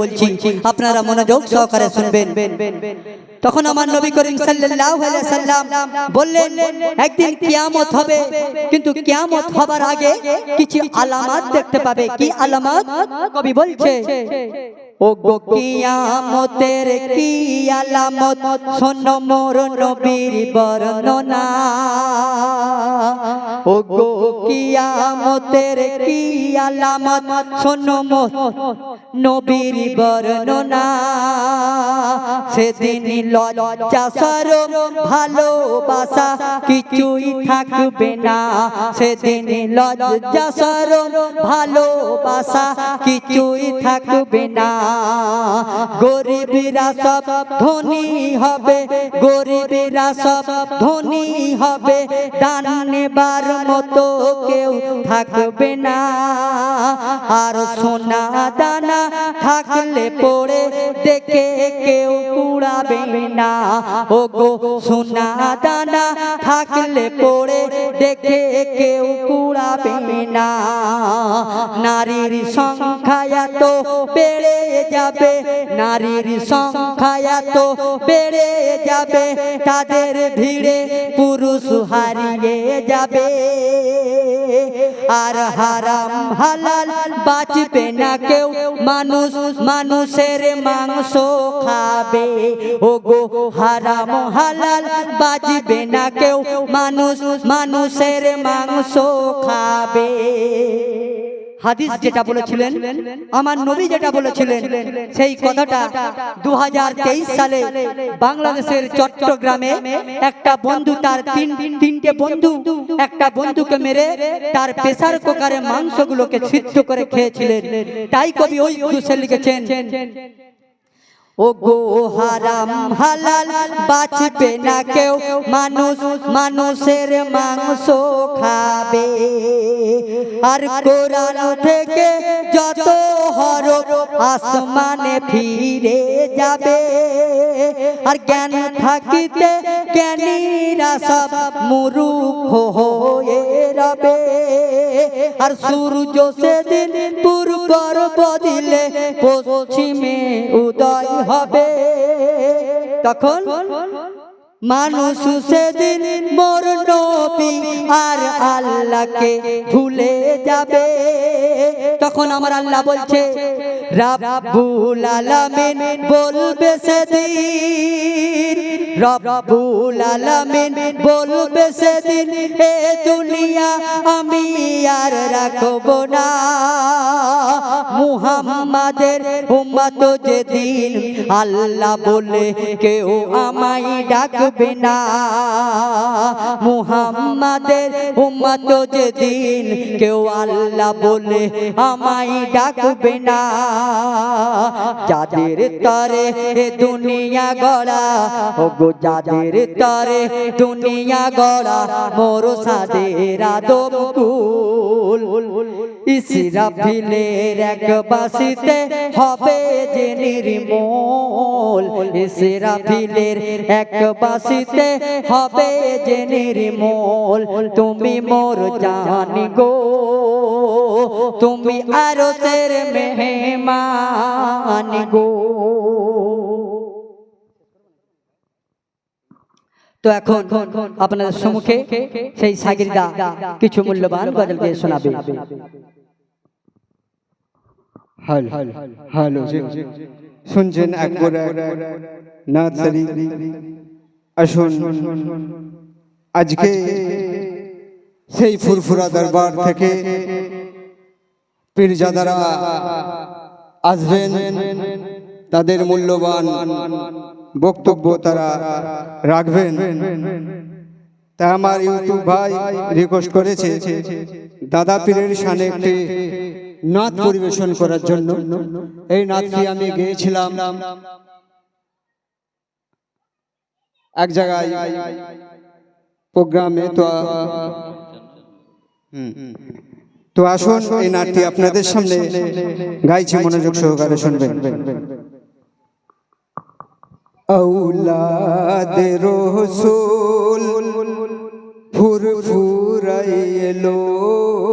বলছি আপনারা মনোযোগ সহকারে শুনবেন। তখন আমার নবী করিম সাল্লাল্লাহু আলাইহি সাল্লাম বললেন একদিন কিয়ামত হবে কিন্তু কিয়ামত হবার আগে কিছু আলামত দেখতে পাবে। কি আলামত? কবি বলছে ও গো কিয়ামতের কি আলামত? শোনো মোর নবীর বর্ণনা। ও গো কিয়ামতের কি আলামত শোনো নবীর বর্ণনা। সেদিন লজ্জা, সরম, ভালোবাসা কিছুই থাকবে না। সেদিন লজ্জা, সরম, ভালোবাসা কিছুই থাকবে না। গরিবরা সব ধনী হবে, গরিবরা সব ধনী হবে। দান নেবার মতো কেউ থাকবে না। আর সোনা দানা থাকলে পড়ে দেখে কেউ কুড়াবে না। ও গো সোনা দানা থাকলে পড়ে দেখে কেউ কুড়াবে না। নারীর সংখ্যা এত বেড়ে যাবে, নারীর সংখ্যা এত বেড়ে যাবে, তাদের ভিড়ে পুরুষ হারিয়ে যাবে। আর হারাম হালাল বাঁচবে না কেউ। মানুষ মানুষের মাংস খাবে। ও গো হারাম হালাল বাঁচবে না কেউ। মানুষ মানুষের মাংস খাবে। হাদিস যেটা বলেছিলেন আমার নবী যেটা বলেছিলেন সেই কথাটা দু সালে বাংলাদেশের চট্টগ্রামে একটা বন্ধু তার তিন তিনটে বন্ধু একটা বন্ধুকে মেরে তার প্রেসার কুকারে মাংসগুলোকে সিদ্ধ করে খেয়েছিলেন। তাই কবি ওই দুসে লিখেছেন ও গো হারাম হালাল বাঁচবে না কেউ মানুষ মানুষের মাংস খাবে। আর কোরআন থেকে যত হরফ আসমানে ফিরে যাবে, আর জ্ঞান থাকিতে জ্ঞানীরা সব মুরুখ হয়ে রবে। আর সূর্য সেদিন পূর্বর বদিলে পশ্চিমে উদয় হবে। তখন মানুষ সেদিন আল্লাহকে ভুলে যাবে। তখন আমার আল্লাহ বলছে, রাব্বুল আলামিন বলবে সেদিন, রব্বুল আলামিন বলবে সেদিন, এ দুনিয়া আমি আর রাখব না। মুহাম্মাদের উম্মত যেদিন আল্লাহ বলে কেউ আমায় ডাকবে না। মুহাম্মাদের উম্মত যেদিন কেউ আল্লাহ বলে আমায় ডাকবে না। যাদের তরে এ দুনিয়া গড়া ও গো যাদের তরে দুনিয়া গড়া, মোর সাদের আদম কুল। ইসরাফিলের এক বাসিতে হবে যে নির্মূল। ইসরাফিলের এক বাসিতে হবে যে নির্মূল। তুমি মোর জানি গো, তুমি আরও তের মেহমান গো। তো এখন আপনাদের সম্মুখে সেই সাগিরদা কিছু মূল্যবান গজল দিয়ে শোনাবে। শুনছেন আসুন, আজকে সেই ফুরফুরা দরবার থেকে পীরজাদারা আসবেন। তাদের মূল্যবান বক্তব্য তারা রাখবেন। তা আমার ইউটিউব ভাই রিকোয়েস্ট করেছে, দাদা পীরের সানে একটি নাথ পরিবেশন করার জন্য। এই নাচটি আমি গেয়েছিলাম। এক জায়গায় প্রোগ্রামে তো তো আসুন, এই নাটটি আপনাদের সামনে গাইছি, মনোযোগ সহকারে শুনবেন। ঔলাদ রসুল ফুর ফুরাইলো